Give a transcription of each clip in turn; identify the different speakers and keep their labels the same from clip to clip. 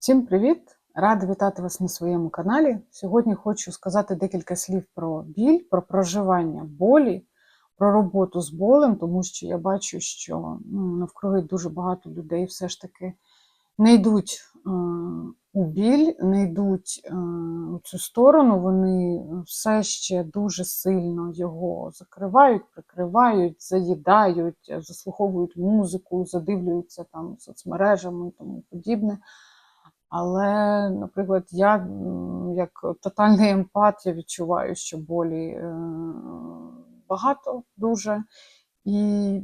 Speaker 1: Всім привіт! Рада вітати вас на своєму каналі. Сьогодні хочу сказати декілька слів про біль, про проживання болі, про роботу з болем, тому що я бачу, що ну, навкруги дуже багато людей все ж таки не йдуть е, у біль, не йдуть е, у цю сторону. Вони все ще дуже сильно його закривають, прикривають, заїдають, заслуховують музику, задивлюються там соцмережами і тому подібне. Але, наприклад, я як тотальний емпат, я відчуваю, що болі е, багато дуже. І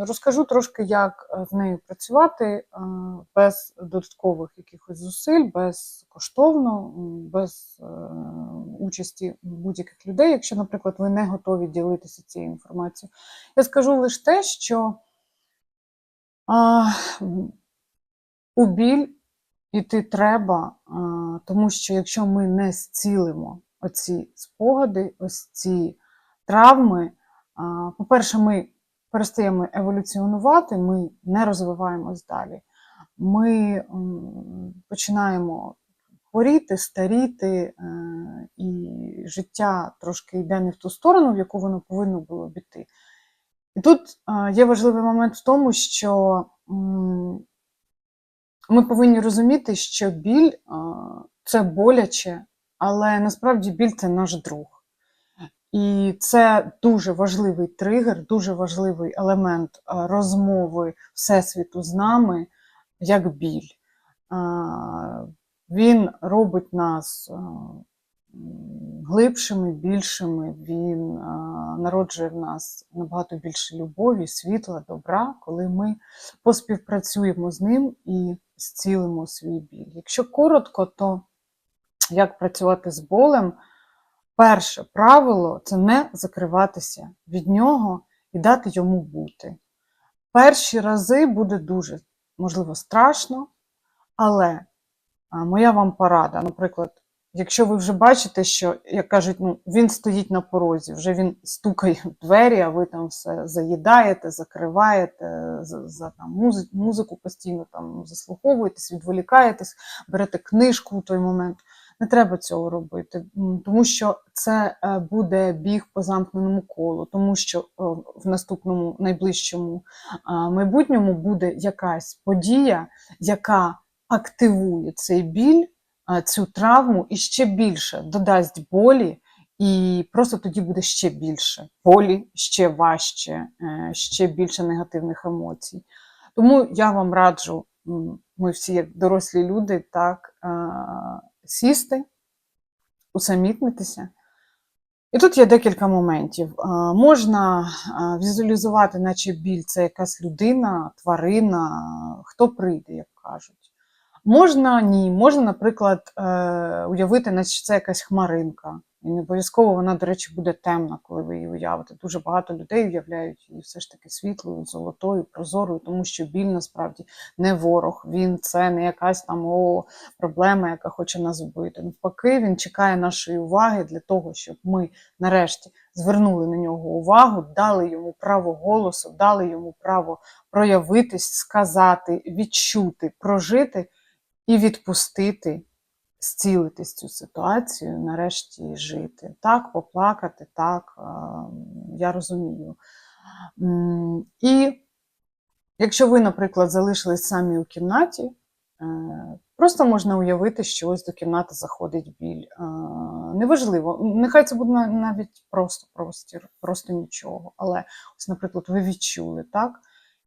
Speaker 1: розкажу трошки, як е, з нею працювати е, без додаткових якихось зусиль, безкоштовно, без участі будь-яких людей, якщо, наприклад, ви не готові ділитися цією інформацією. Я скажу лише те, що у біль іти треба, тому що якщо ми не зцілимо оці спогади, ось ці травми, по-перше, ми перестаємо еволюціонувати, ми не розвиваємось далі. Ми починаємо хворіти, старіти, е, і життя трошки йде не в ту сторону, в яку воно повинно було б іти. І тут е, є важливий момент в тому, що ми повинні розуміти, що біль це боляче, але насправді біль це наш друг. І це дуже важливий тригер, дуже важливий елемент розмови Всесвіту з нами, як біль. Він робить нас глибшими, більшими, він народжує в нас набагато більше любові, світла, добра, коли ми поспівпрацюємо з ним і зцілимо свій біль. Якщо коротко, то як працювати з болем? Перше правило це не закриватися від нього і дати йому бути. Перші рази буде дуже, можливо, страшно, але моя вам порада, наприклад, якщо ви вже бачите, що, як кажуть, ну, він стоїть на порозі, вже він стукає в двері, а ви там все заїдаєте, закриваєте, за, за там, музи- музику постійно там заслуховуєтесь, відволікаєтесь, берете книжку в той момент. Не треба цього робити, тому що це е, буде біг по замкненому колу, тому що в наступному найближчому майбутньому буде якась подія, яка активує цей біль, цю травму і ще більше додасть болі, і просто тоді буде ще більше болі, ще важче, е, ще більше негативних емоцій. Тому я вам раджу, ми всі як дорослі люди, так е, сісти, усамітнитися. І тут є декілька моментів. Можна візуалізувати, наче біль це якась людина, тварина, хто прийде, як кажуть. Можна ні. Можна, наприклад, е, уявити, наче це якась хмаринка. І не обов'язково вона, до речі, буде темна, коли ви її уявите. Дуже багато людей уявляють її все ж таки світлою, золотою, прозорою, тому що біль насправді не ворог. Він це не якась там о, проблема, яка хоче нас вбити. Навпаки, він чекає нашої уваги для того, щоб ми нарешті звернули на нього увагу, дали йому право голосу, дали йому право проявитись, сказати, відчути, прожити і відпустити, зцілитись цю ситуацію, нарешті жити. Так, поплакати, так, я розумію. І якщо ви, наприклад, залишились самі у кімнаті, е, просто можна уявити, що ось до кімнати заходить біль. Неважливо, нехай це буде навіть просто простір, просто нічого. Але ось, наприклад, ви відчули, так?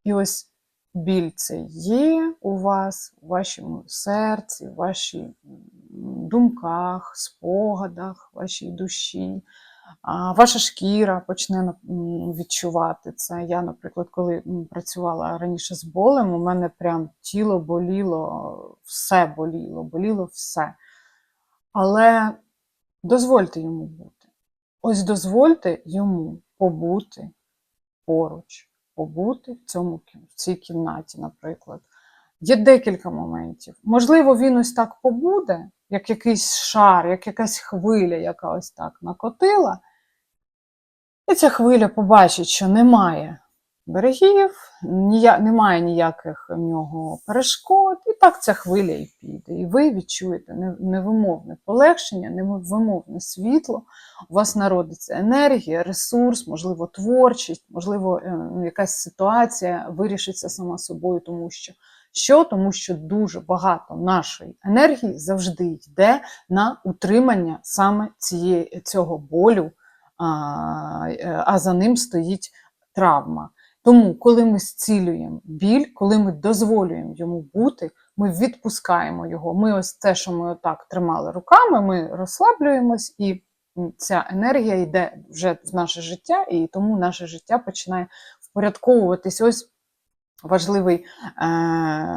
Speaker 1: І ось біль це є у вас, у вашому серці, в вашій думках, спогадах, вашій душі. Ваша шкіра почне відчувати це. Я, наприклад, коли працювала раніше з болем, у мене прям тіло боліло, все боліло, боліло все. Але дозвольте йому бути. Ось дозвольте йому побути поруч, побути в, цьому, в цій кімнаті, наприклад. Є декілька моментів. Можливо, він ось так побуде, як якийсь шар, як якась хвиля, яка ось так накотила. І ця хвиля побачить, що немає берегів, нія, немає ніяких в нього перешкод, і так ця хвиля і піде. І ви відчуєте невимовне полегшення, невимовне світло. У вас народиться енергія, ресурс, можливо, творчість, можливо, е, ну, якась ситуація вирішиться сама собою, тому що. Що? Тому що дуже багато нашої енергії завжди йде на утримання саме цієї, цього болю, а, е, а за ним стоїть травма. Тому, коли ми зцілюємо біль, коли ми дозволюємо йому бути, ми відпускаємо його. Ми ось те, що ми отак тримали руками, ми розслаблюємось, і ця енергія йде вже в наше життя, і тому наше життя починає впорядковуватись. Ось важливий е,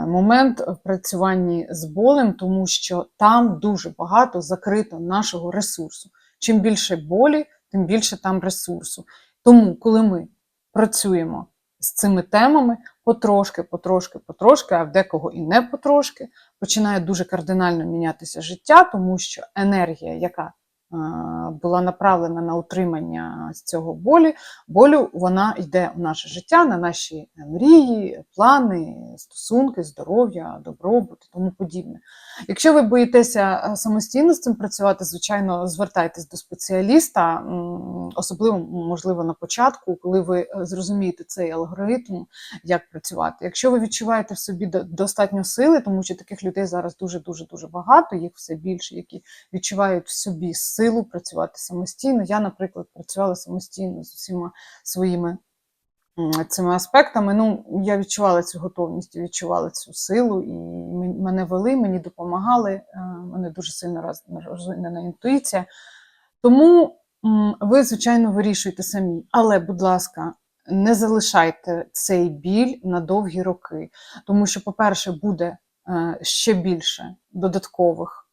Speaker 1: момент в працюванні з болем, тому що там дуже багато закрито нашого ресурсу. Чим більше болі, тим більше там ресурсу. Тому, коли ми працюємо з цими темами потрошки, потрошки, потрошки, а в декого і не потрошки, починає дуже кардинально мінятися життя, тому що енергія, яка була направлена на утримання з цього болі, болю, вона йде в наше життя, на наші мрії, плани, стосунки, здоров'я, добробут і тому подібне. Якщо ви боїтеся е, самостійно з цим працювати, звичайно, звертайтесь до спеціаліста, особливо, можливо, на початку, коли ви е, зрозумієте цей алгоритм, як працювати. Якщо ви відчуваєте в собі достатньо сили, тому що таких людей зараз дуже дуже дуже багато, їх все більше, які відчувають в собі силу працювати самостійно. Я, наприклад, працювала самостійно з усіма своїми цими аспектами. Ну, я відчувала цю готовність, відчувала цю силу, і мене вели, мені допомагали. е, Мене дуже сильно роз- розвинена інтуїція. Тому ви, звичайно, вирішуєте самі. Але, будь ласка, не залишайте цей біль на довгі роки. Тому що, по-перше, буде е, ще більше додаткових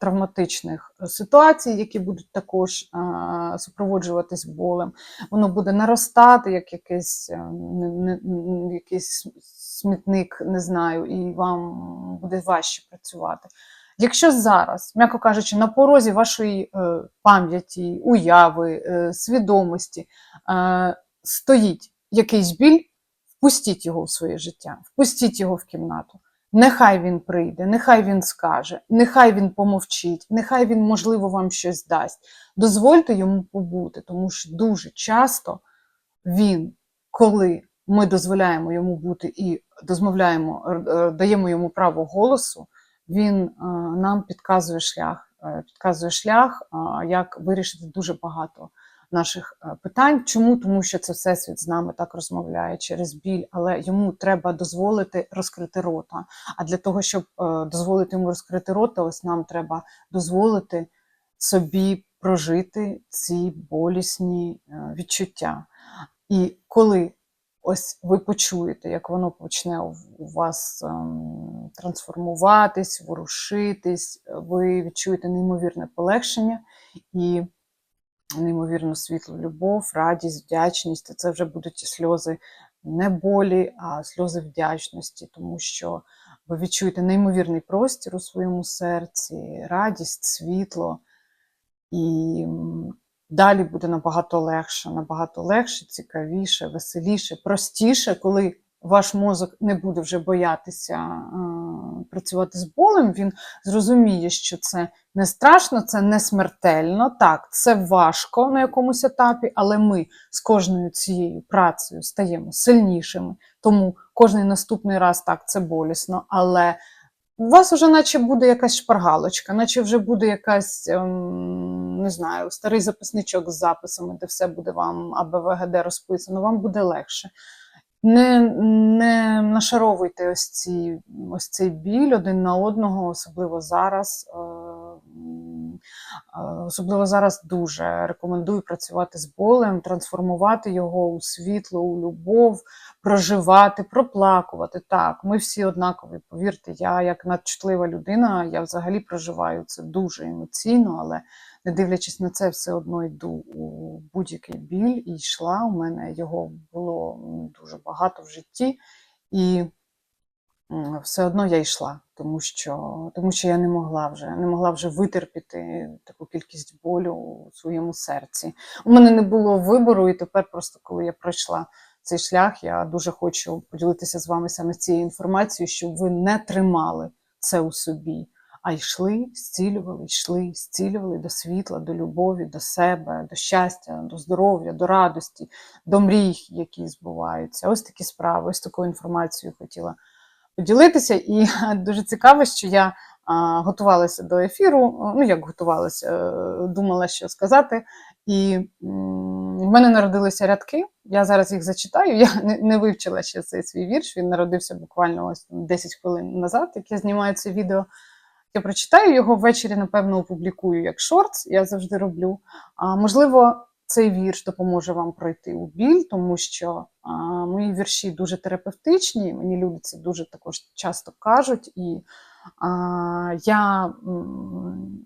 Speaker 1: травматичних ситуацій, які будуть також е, супроводжуватись болем. Воно буде наростати, як якийсь, е, якийсь смітник, не знаю, і вам буде важче працювати. Якщо зараз, м'яко кажучи, на порозі вашої е, пам'яті, уяви, е, свідомості е, стоїть якийсь біль, впустіть його в своє життя, впустіть його в кімнату. Нехай він прийде, нехай він скаже, нехай він помовчить, нехай він, можливо, вам щось дасть. Дозвольте йому побути, тому що дуже часто він, коли ми дозволяємо йому бути і дозволяємо, даємо йому право голосу, він е, нам підказує шлях, е, підказує шлях, як вирішити дуже багато наших е, питань. Чому? Тому що це всесвіт з нами так розмовляє через біль, але йому треба дозволити розкрити рота. А для того, щоб е, дозволити йому розкрити рота, ось нам треба дозволити собі прожити ці болісні е, відчуття. І коли ось ви почуєте, як воно почне у вас ем, трансформуватись, ворушитись, ви відчуєте неймовірне полегшення і неймовірну світлу любов, радість, вдячність. Це вже будуть сльози не болі, а сльози вдячності, тому що ви відчуєте неймовірний простір у своєму серці, радість, світло. І далі буде набагато легше, набагато легше, цікавіше, веселіше, простіше, коли ваш мозок не буде вже боятися е, працювати з болем, він зрозуміє, що це не страшно, це не смертельно. Так, це важко на якомусь етапі, але ми з кожною цією працею стаємо сильнішими. Тому кожний наступний раз так це болісно, але у вас вже наче буде якась шпаргалочка, наче вже буде якась, ем, не знаю, старий записничок з записами, де все буде вам АБВГД розписано, вам буде легше. Не, не нашаровуйте ось, ці, ось цей біль один на одного, особливо зараз. е, е, Особливо зараз дуже рекомендую працювати з болем, трансформувати його у світло, у любов, проживати, проплакувати. Так, ми всі однакові. Повірте, я як надчутлива людина, я взагалі проживаю це дуже емоційно, але не дивлячись на це, все одно йду у будь-який біль і йшла. У мене його було дуже багато в житті, і все одно я йшла, тому що, тому що я не могла вже, не могла вже витерпіти таку кількість болю у своєму серці. У мене не було вибору, і тепер, просто коли я пройшла цей шлях. Я дуже хочу поділитися з вами саме цією інформацією, щоб ви не тримали це у собі, а йшли, зцілювали, йшли, зцілювали до світла, до любові, до себе, до щастя, до здоров'я, до радості, до мрій, які збуваються. Ось такі справи, ось такою інформацією хотіла поділитися. І дуже цікаво, що я готувалася до ефіру. Ну, як готувалася, е, думала, що сказати. І в мене народилися рядки. Я зараз їх зачитаю. Я не, вивчила ще цей свій вірш. Він народився буквально ось там 10 хвилин назад, як я знімаю це відео. Я прочитаю його ввечері, напевно, опублікую як шортс, я завжди роблю. А, можливо, цей вірш допоможе вам пройти у біль, тому що а, мої вірші дуже терапевтичні, мені люди це дуже також часто кажуть, і а, я м,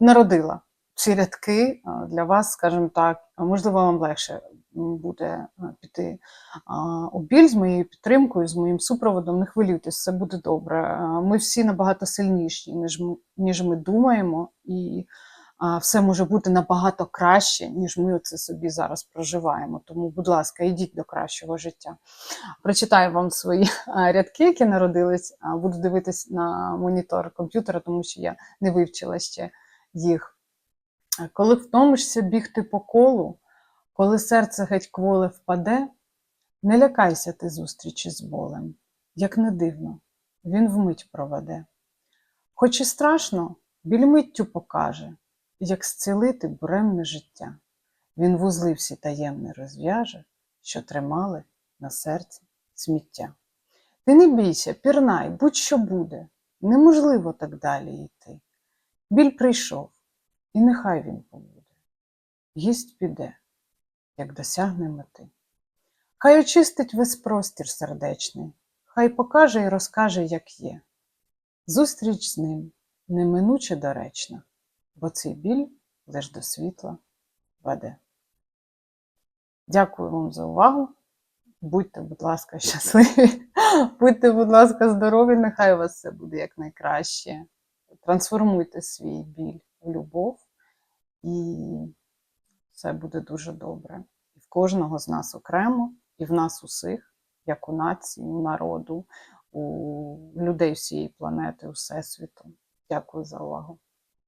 Speaker 1: народила ці рядки для вас, скажімо так, можливо, вам легше буде піти а, у біль з моєю підтримкою, з моїм супроводом. Не хвилюйтесь, все буде добре. Ми всі набагато сильніші, ніж ми, ніж ми думаємо, і все може бути набагато краще, ніж ми це собі зараз проживаємо. Тому, будь ласка, йдіть до кращого життя. Прочитаю вам свої рядки, які народились. Буду дивитись на монітор комп'ютера, тому що я не вивчила ще їх. Коли втомишся бігти по колу, коли серце геть кволе впаде, не лякайся ти зустрічі з болем, як не дивно, він вмить проведе. Хоч і страшно, біль миттю покаже, як зцілити буремне життя. Він вузли всі таємне розв'яже, що тримали на серці сміття. Ти не бійся, пірнай, будь-що буде, неможливо так далі йти. Біль прийшов, і нехай він побуде. Гість піде, як досягне мети. Хай очистить весь простір сердечний, хай покаже і розкаже, як є. Зустріч з ним неминуче доречна, бо цей біль лиш до світла веде. Дякую вам за увагу. Будьте, будь ласка, щасливі, будьте, будь ласка, здорові, нехай у вас все буде якнайкраще. Трансформуйте свій біль в любов, і все буде дуже добре. І в кожного з нас окремо, і в нас усіх, як у нації, у народу, у людей всієї планети, у всесвіту. Дякую за увагу.